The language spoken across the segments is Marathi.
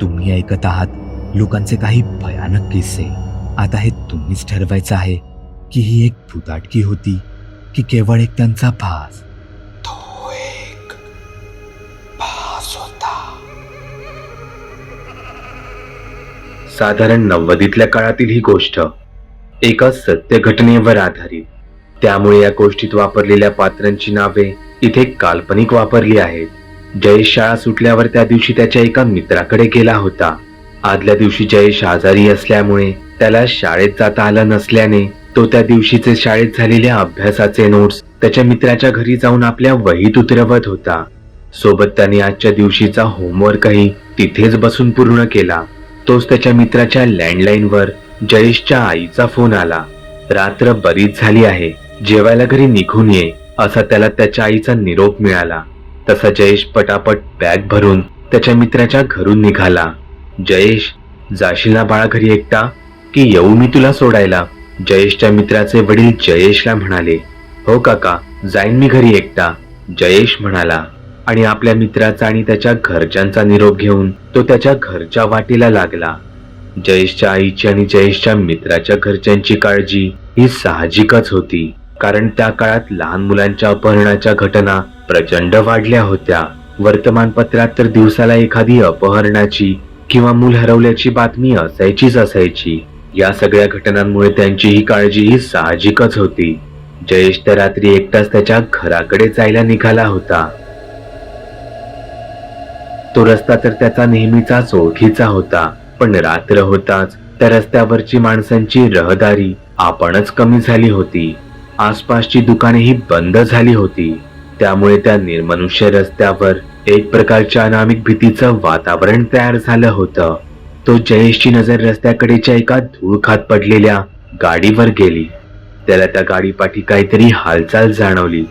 तुम्ही ऐकत आहात लोकांचे काही भयानक किस्से. आता हे तुम्हीच ठरवायचं आहे की ही एक भुताटकी होती की केवळ एक त्यांचा भास. तो एक भास होता. साधारण नव्वदीतल्या काळातील ही गोष्ट एका सत्य घटनेवर आधारित. त्यामुळे या गोष्टीत वापरलेल्या पात्रांची नावे इथे काल्पनिक वापरली आहेत. जयेश शाळा सुटल्यावर त्या दिवशी त्याच्या एका मित्राकडे गेला होता. आदल्या दिवशी जयेश आजारी असल्यामुळे त्याला शाळेत जाता आलं नसल्याने तो त्या दिवशीचे शाळेत झालेल्या अभ्यासाचे नोट्स त्याच्या मित्राच्या घरी जाऊन आपल्या वहीत उतरवत होता. सोबत त्याने आजच्या दिवशीचा होमवर्कही तिथेच बसून पूर्ण केला. तोच त्याच्या मित्राच्या लँडलाईनवर जयेशच्या आईचा फोन आला. रात्र बरीच झाली आहे. जेवायला घरी निघून ये असा त्याला त्याच्या आईचा निरोप मिळाला. तसा जयेश पटापट बॅग भरून त्याच्या मित्राच्या घरून निघाला. जयेश जाशील ना बाळा घरी एकटा? की येऊ मी तुला सोडायला? जयेशच्या मित्राचे वडील जयेशला म्हणाले हो काका जाईन मी घरी एकटा. जयेश म्हणाला आणि आपल्या मित्राचा आणि त्याच्या घरच्यांचा निरोप घेऊन तो त्याच्या घरच्या वाटेला लागला. जयेशच्या आईची आणि जयेशच्या मित्राच्या घरच्यांची काळजी ही साहजिकच होती. कारण त्या काळात लहान मुलांच्या अपहरणाच्या घटना प्रचंड वाढल्या होत्या. वर्तमानपत्रात तर दिवसाला एखादी अपहरणाची किंवा मूल हरवल्याची बातमी असायचीच असायची. या सगळ्या घटनांमुळे त्यांची ही काळजी ही साहजिकच होती. जयेश तर रात्री एकटाच त्याच्या घराकडे जायला निघाला होता. तो रस्ता तर त्याचा नेहमीचाच ओळखीचा होता पण रात्र होताच त्या रस्त्यावरची माणसांची रहदारी आपणच कमी झाली होती. आसपासची दुकानेही बंद झाली होती. त्यामुळे त्या निर्मनुष्य रस्त्यावर एक प्रकारच्या अनामिक भीतीचं वातावरण तयार झालं होतं. तो जयेशची नजर रस्त्याकडेच्या एका धूळखात पडलेल्या गाडीवर गेली. त्याला त्या गाडीपाठी काहीतरी हालचाल जाणवली.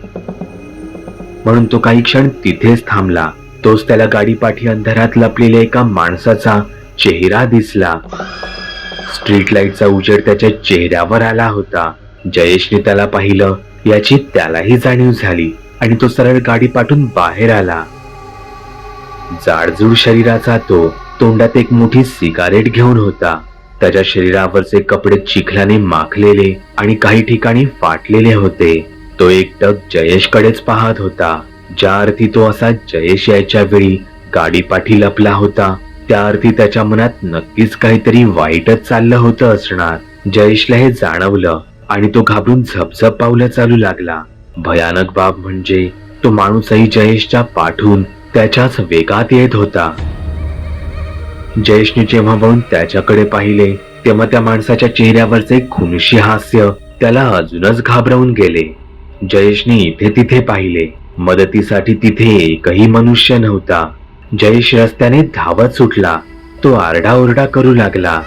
म्हणून तो काही क्षण तिथेच थांबला. तोच त्याला गाडीपाठी अंधारात लपलेल्या एका माणसाचा चेहरा दिसला. स्ट्रीट लाईटचा उजेड त्याच्या चेहऱ्यावर आला होता. जयेशने त्याला पाहिलं. याची त्यालाही जाणीव झाली आणि तो सरळ गाडी पाठून बाहेर आला. जाडजूड शरीराचा तो तोंडात एक मोठी सिगारेट घेऊन होता. त्याच्या शरीरावरचे कपडे चिखलाने माखलेले आणि काही ठिकाणी फाटलेले होते. तो एकटक जयेशकडेच पाहत होता. ज्या अर्थी तो असा जयेश यायच्या वेळी गाडी पाठी लपला होता त्या अर्थी त्याच्या मनात नक्कीच काहीतरी वाईटच चाललं होतं असणार. जयेशला हे जाणवलं. आणि तो घाबरून झपझप पावल्या चालू लागला. भयानक बाब म्हणजे तो माणूसही जयेशच्या पाठून त्याच्याच वेगात येत होता. जयेशने जेव्हा वळून त्याच्याकडे पाहिले तेव्हा त्या माणसाच्या चेहऱ्यावरचे खुनशी हास्य त्याला अजूनच घाबरवून गेले. जयेशने इथे तिथे पाहिले. मदतीसाठी तिथे एकही मनुष्य नव्हता. जयेश रस्त्याने धावत सुटला. तो आरडाओरडा करू लागला.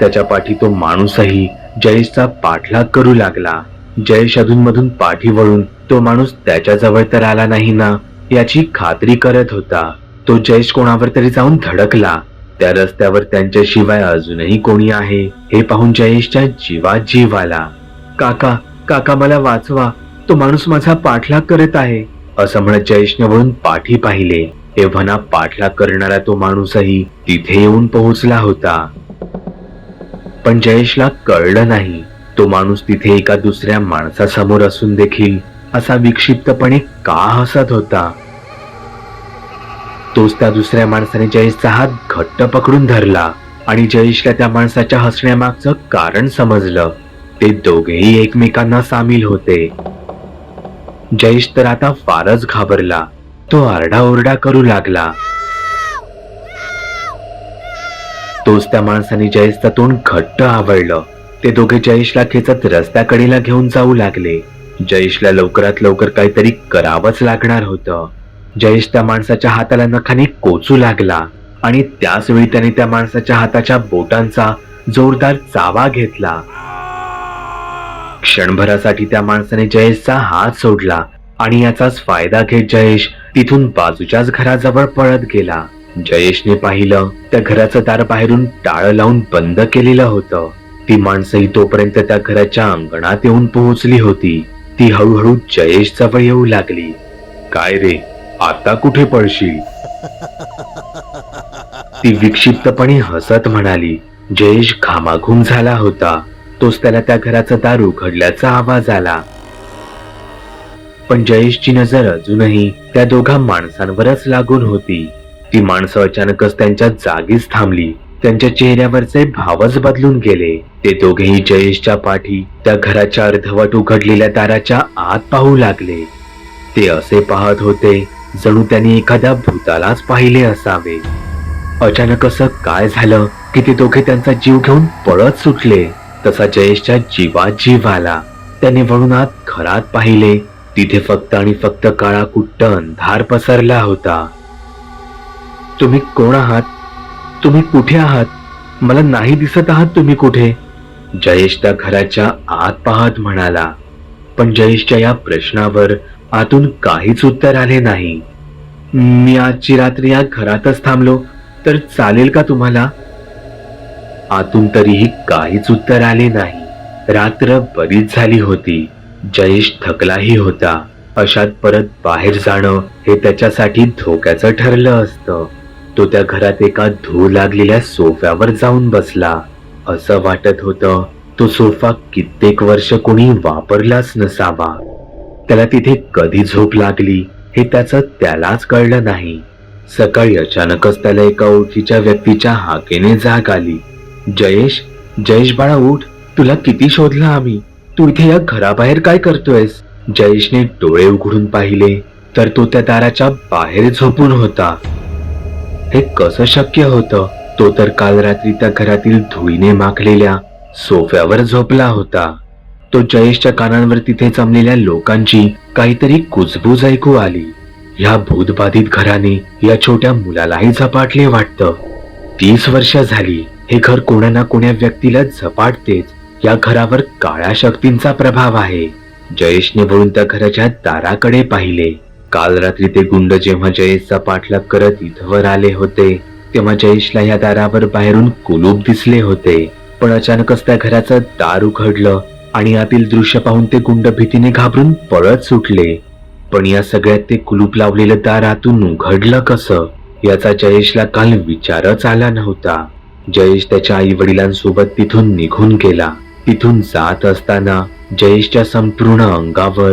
त्याच्या पाठी तो माणूसही जयेशचा पाठलाग करू लागला. जयेश अधूनमधून पाठी वळून तो माणूस त्याच्याजवळ तर आला नाही ना याची खात्री करत होता. तो जयेश कोणावर तरी जाऊन धडकला. त्या रस्त्यावर त्यांच्याशिवाय अजूनही कोणी आहे हे पाहून जयेशच्या जीवा जीव आला. काका काका मला वाचवा तो माणूस माझा पाठलाग करत आहे असं म्हणत जयेशने वळून पाठी पाहिले. तेव्हा ना पाठलाग करणारा तो माणूसही तिथे येऊन पोहोचला होता. पण जयेशला कळलं नाही. तो माणूस तिथे एका दुसऱ्या माणसासमोर असून देखील असा विक्षिप्तपणे का हसत होता? तोच त्या दुसऱ्या माणसाने जयेशचा हात घट्ट पकडून धरला आणि जयेशला त्या माणसाच्या हसण्यामागचं कारण समजलं. ते दोघेही एकमेकांना सामील होते. जयेश तर आता फारच घाबरला. तो आरडाओरडा करू लागला. तोच त्या माणसाने जयेशचा तोंड घट्ट आवडलं. ते दोघे जयेशला खेचत रस्त्याकडेला घेऊन जाऊ लागले. जयेशला लवकरात लवकर काहीतरी करावंच लागणार होतं. जयेश त्या माणसाच्या हाताला नखाने कोचू लागला आणि त्याच वेळी त्याने त्या माणसाच्या हाताच्या बोटांचा जोरदार चावा घेतला. क्षणभरासाठी त्या माणसाने जयेशचा हात सोडला आणि याचाच फायदा घेत जयेश तिथून बाजूच्याच घराजवळ पळत गेला. जयेशने पाहिलं त्या घराचं दार बाहेरून टाळं लावून बंद केलेलं होतं. ती माणसंही तोपर्यंत त्या घराच्या अंगणात येऊन पोहोचली होती. ती हळूहळू जयेश जवळ येऊ लागली. काय रे आता कुठे पळशील? ती विक्षिप्तपणे हसत म्हणाली. जयेश घामाघूम झाला होता. तोच त्याला त्या घराचा दार उघडल्याचा आवाज आला. पण जयेशची नजर अजूनही त्या दोघा माणसांवरच लागून होती. ती माणसं अचानकच त्यांच्या जागीच थांबली. त्यांच्या चेहऱ्यावरचे भावच बदलून गेले. ते दोघेही जयेशच्या पाठी त्या घराच्या अर्धवट उघडलेल्या दाराच्या आत पाहू लागले. ते असे पाहत होते जणू त्यांनी एखाद्या भूतालाच पाहिले असावे. अचानक असं काय झालं की ते दोघे त्यांचा जीव घेऊन पळत सुटले. तसा जयेशच्या जीवात जीव आला. त्याने वळून आत घरात पाहिले. तिथे फक्त आणि फक्त काळा कुट्ट अंधार पसरला होता. तुम्ही कोण आहात? तुम्ही कुठे आहात? मला नाही दिसत आहात तुम्ही कुठे? जयेश त्या घराच्या आत पाहत म्हणाला पण जयेशच्या या प्रश्नावर आतून काहीच उत्तर आले नाही. मी आजची रात्री या घरातच थांबलो तर चालेल का तुम्हाला? आतून तरीही काहीच उत्तर आले नाही. रात्र बरीच झाली होती. जयेश थकलाही होता. अशात परत बाहेर जाणं हे त्याच्यासाठी धोक्याचं ठरलं असतं. तो त्या घरात एका धूळ लागलेल्या सोफ्यावर जाऊन बसला. असं वाटत होतं तो सोफा कित्येक वर्ष कोणी वापरलाच नसावा. त्याला तिथे कधी झोप लागली हे त्याचं त्यालाच कळलं नाही. सकाळी अचानकच त्याला एका ओळखीच्या व्यक्तीच्या हाकेने जाग आली. जयेश जयेश बाळा उठ तुला किती शोधला आम्ही? तू इथे या घराबाहेर काय करतोयस? जयेशने डोळे उघडून पाहिले तर तो त्या दाराच्या बाहेर झोपून होता. हे कसं शक्य होतं? तो तर काल रात्री त्या घरातील धुळीने माखलेल्या सोफ्यावर झोपला होता. तो जयेशच्या कानांवर तिथे जमलेल्या लोकांची काहीतरी कुजबूज ऐकू आली. ह्या भूतबाधित घराने या छोट्या मुलालाही झपाटले वाटतं. तीस वर्ष झाली. हे घर कोणा ना कोण्या व्यक्तीला झपाटतेच. या घरावर काळ्या शक्तींचा प्रभाव आहे. जयेशने वळून त्या घराच्या दाराकडे पाहिले. काल रात्री ते गुंड जेव्हा जयेशचा पाठलाग करत इथवर आले होते तेव्हा जयेशला या दारावर बाहेरून कुलूप दिसले होते. पण अचानकच त्या घराचं दार उघडलं आणि आतील दृश्य पाहून ते गुंड भीतीने घाबरून पळत सुटले. पण या सगळ्यात ते कुलूप लावलेलं दार आतून उघडलं कसं? याचा जयेशला काल विचारच आला नव्हता. जयेश त्याच्या आई वडिलांसोबत तिथून निघून गेला. तिथून जात असताना जयेशच्या संपूर्ण अंगावर